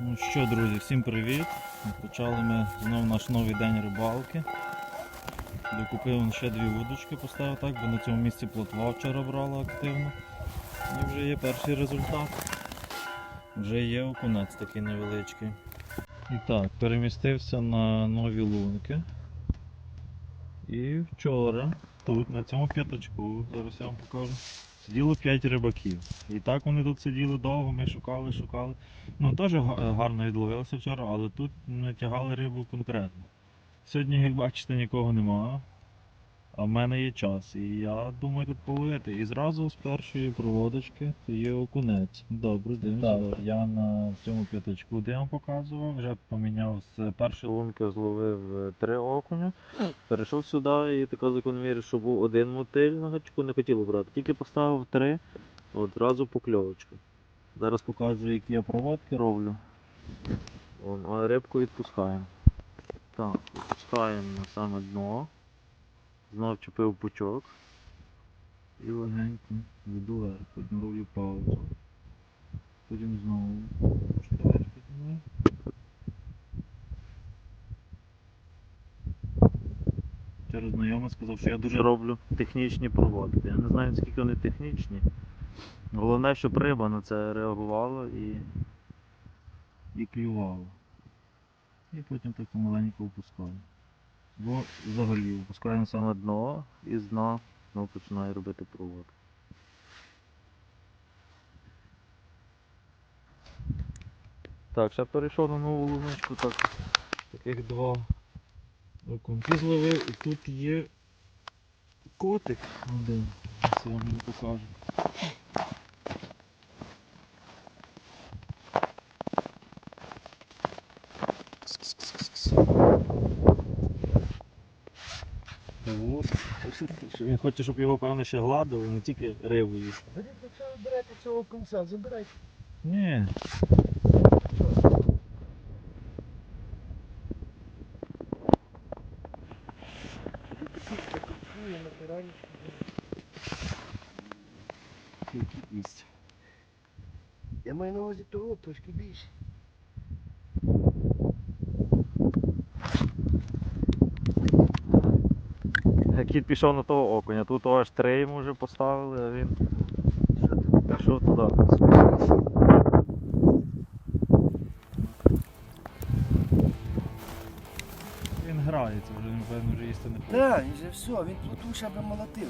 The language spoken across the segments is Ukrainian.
Ну що, друзі, всім привіт! Почали ми знову наш новий день рибалки. Докупив ще дві вудочки, поставив так, бо на цьому місці плотва вчора брала активно. І вже є перший результат. Вже є окунець такий невеличкий. І так, перемістився на нові лунки. І вчора тут, на цьому п'ятачку, зараз я вам покажу, сиділо 5 рибаків. І так вони тут сиділи довго, ми шукали, шукали. Ну, теж гарно відловилося вчора, але тут натягали рибу конкретно. Сьогодні, як бачите, нікого немає. А в мене є час. І я думаю тут половити. І зразу з першої проводочки є окунець. Добре, дивимося. Я на цьому п'ятачку, де вам показував, вже поміняв з першої лунки, зловив е, три окуня. Перейшов сюди і така закономірність, що був один мотиль на гачку, не хотіло брати. Тільки поставив три, одразу покльовочка. Зараз покажу, які я проводки роблю. Вон, а рибку відпускаємо. Так, відпускаємо на саме дно. Знов чепив пучок. І легенько веду потім роблю паузу. Потім знову вверх піднімаю. Вчора знайомий сказав, що я дуже роблю технічні проводки. Я не знаю, наскільки вони технічні. Головне, щоб риба на це реагувала і, і клювала. І потім так помаленьку опускаю. Бо взагалі опускаю на саме дно і з дна знову починаю робити проводку. Так, ще перейшов на нову луночку, так, таких два окунки зловив і тут є котик один. Я вам його покажу. От. Що Він хоче, щоб його певно ще гладили, не тільки рибу їсти. Якщо ви берете цього конца, забирайте. Ні. Я маю на увазі того трошки більше. Кіт пішов на того окуня, тут аж три йому вже поставили, а він пішов туди. Він грається, вже він певно вже їсти не буде. Так, він же все, він тут ще би молотив.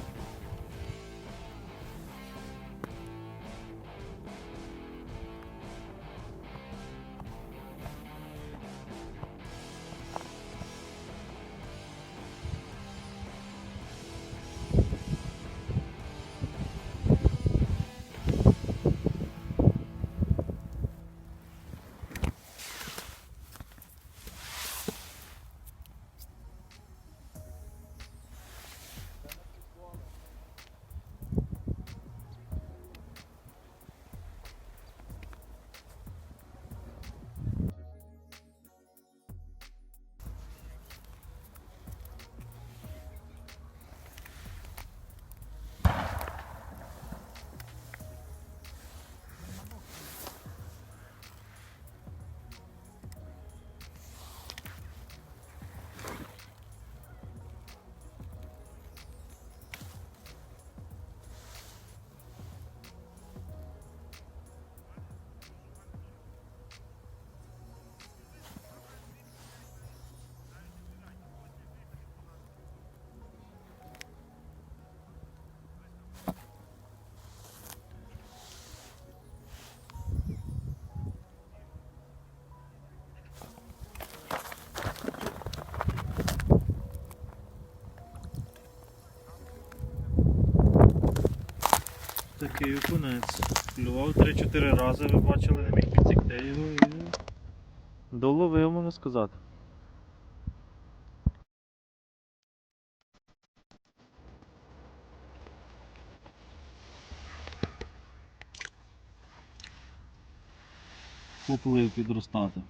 Такий окунець. Клював 3-4 рази, ви бачили, не міг підсікти його і доловив, можна сказати. Поплив підростати.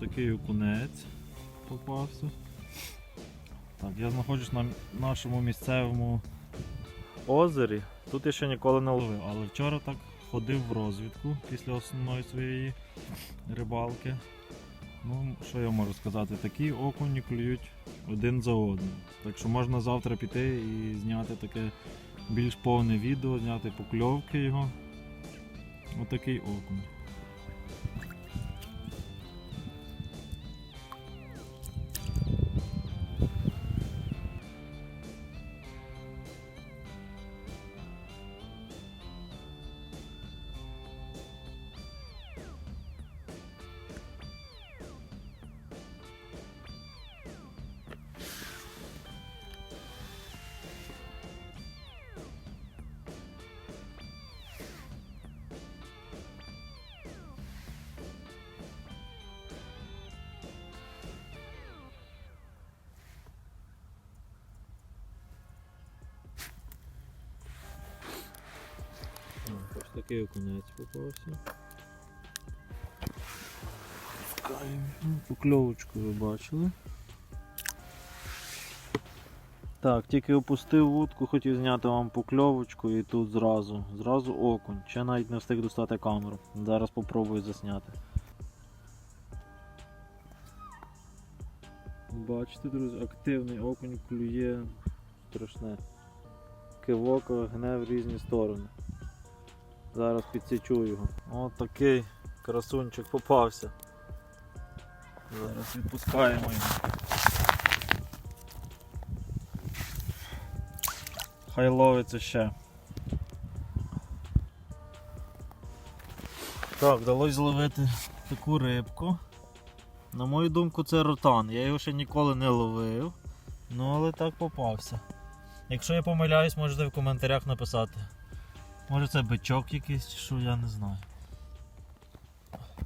Такий окунець попався. Так, я знаходжусь на нашому місцевому озері. Тут я ще ніколи не ловив, але вчора так ходив в розвідку після основної своєї рибалки. Ну, що я можу сказати, такі окуні клюють один за одним. Так що можна завтра піти і зняти таке більш повне відео, зняти покльовки його. Отакий окунь. Такий окунець попався. Ну, Покльовочку ви бачили. Так, тільки опустив вудку, хотів зняти вам покльовочку і тут зразу. Зразу окунь. Ще навіть не встиг достати камеру. Зараз попробую засняти. Бачите, друзі, активний окунь клює страшне. Кивок гне в різні сторони. Зараз підсічу його. От такий красунчик попався. Зараз відпускаємо його. Хай ловиться ще. Так, вдалося зловити таку рибку. На мою думку, це ротан. Я його ще ніколи не ловив. Ну але так попався. Якщо я помиляюсь, можете в коментарях написати. Може це бичок якийсь чи що, я не знаю.